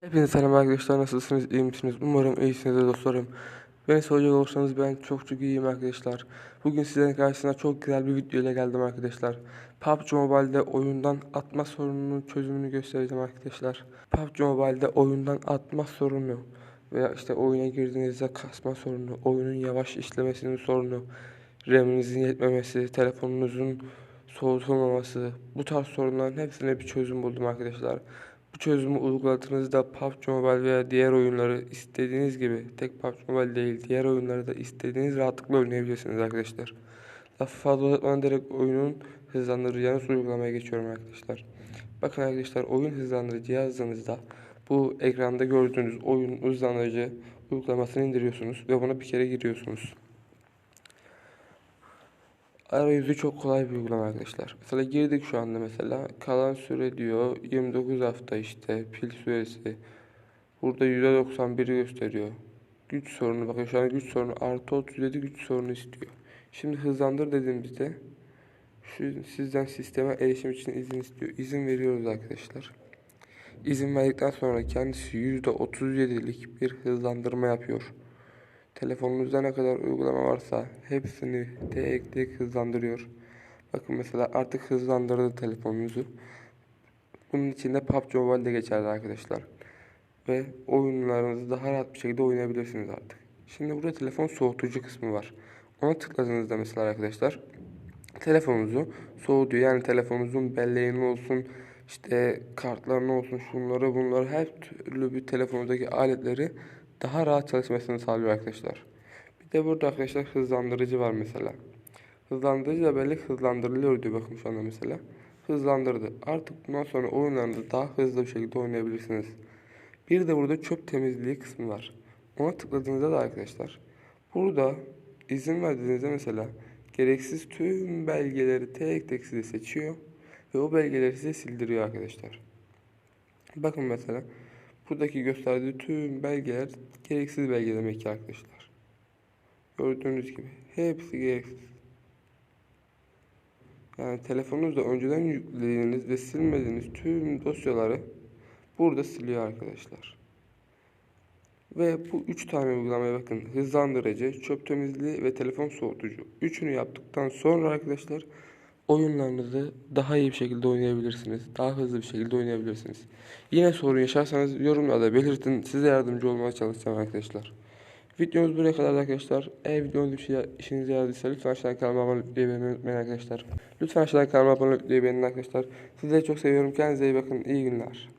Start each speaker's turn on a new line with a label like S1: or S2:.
S1: Hepinize selam arkadaşlar nasılsınız iyi misiniz? Umarım iyisinizdir dostlarım. Beni soracak olursanız ben çok çok iyiyim arkadaşlar. Bugün sizlerin karşısına çok güzel bir video ile geldim arkadaşlar. PUBG Mobile'de oyundan atma sorununun çözümünü göstereceğim arkadaşlar. PUBG Mobile'de oyundan atma sorunu veya işte oyuna girdiğinizde kasma sorunu, oyunun yavaş işlemesinin sorunu, RAM'inizin yetmemesi, telefonunuzun soğutulmaması bu tarz sorunların hepsine bir çözüm buldum arkadaşlar. Bu çözümü uyguladığınızda PUBG Mobile veya diğer oyunları istediğiniz gibi tek PUBG Mobile değil diğer oyunları da istediğiniz rahatlıkla oynayabilirsiniz arkadaşlar. Lafı fazla uzatmadan direkt oyunun hızlandırıcı uygulamaya geçiyorum arkadaşlar. Bakın arkadaşlar oyun hızlandırıcı cihazınızda bu ekranda gördüğünüz oyun hızlandırıcı uygulamasını indiriyorsunuz ve buna bir kere giriyorsunuz. Arayüzü çok kolay bir uygulama arkadaşlar. Mesela girdik şu anda mesela. Kalan süre diyor 29 hafta işte pil süresi. Burada %91 gösteriyor. Güç sorunu bakın şu an güç sorunu artı 37 güç sorunu istiyor. Şimdi hızlandır dediğimizde şu sizden sisteme erişim için izin istiyor. İzin veriyoruz arkadaşlar. İzin verdikten sonra kendisi %37'lik bir hızlandırma yapıyor. Telefonunuzda ne kadar uygulama varsa hepsini tek tek hızlandırıyor. Bakın mesela artık hızlandırdı telefonunuzu. Bunun içinde PUBG Mobile de geçerli arkadaşlar. Ve oyunlarınızı daha rahat bir şekilde oynayabilirsiniz artık. Şimdi burada telefon soğutucu kısmı var. Ona tıkladığınızda mesela arkadaşlar telefonunuzu soğutuyor. Yani telefonunuzun belleğini olsun, işte kartlarını olsun, şunları bunları her türlü bir telefonunuzdaki aletleri daha rahat çalışmasını sağlıyor arkadaşlar. Bir de burada arkadaşlar hızlandırıcı var mesela. Hızlandırıcı da belli hızlandırılıyor diyor bakın şu anda mesela. Hızlandırdı. Artık bundan sonra oyunlarınızı daha hızlı bir şekilde oynayabilirsiniz. Bir de burada çöp temizliği kısmı var. Ona tıkladığınızda da arkadaşlar burada izin verdiğinizde mesela gereksiz tüm belgeleri tek tek size seçiyor ve o belgeleri size sildiriyor arkadaşlar. Bakın mesela Buradaki gösterdiği tüm belgeler gereksiz belge demek ki arkadaşlar. Gördüğünüz gibi hepsi gereksiz. Yani telefonunuzda önceden yüklediğiniz ve silmediğiniz tüm dosyaları burada siliyor arkadaşlar. Ve bu üç tane uygulamaya bakın. Hızlandırıcı, çöp temizliği ve telefon soğutucu. Üçünü yaptıktan sonra arkadaşlar oyunlarınızı daha iyi bir şekilde oynayabilirsiniz. Daha hızlı bir şekilde oynayabilirsiniz. Yine sorun yaşarsanız yorumlarda belirtin. Size yardımcı olmaya çalışacağım arkadaşlar. Videomuz buraya kadar arkadaşlar. Eğer videonuz bir şey işinize yaradıysa lütfen aşağıdan kanalıma abone olmayı unutmayın arkadaşlar. Lütfen aşağıdan kanalıma abone olmayı arkadaşlar. Sizleri çok seviyorum. Kendinize iyi bakın. İyi günler.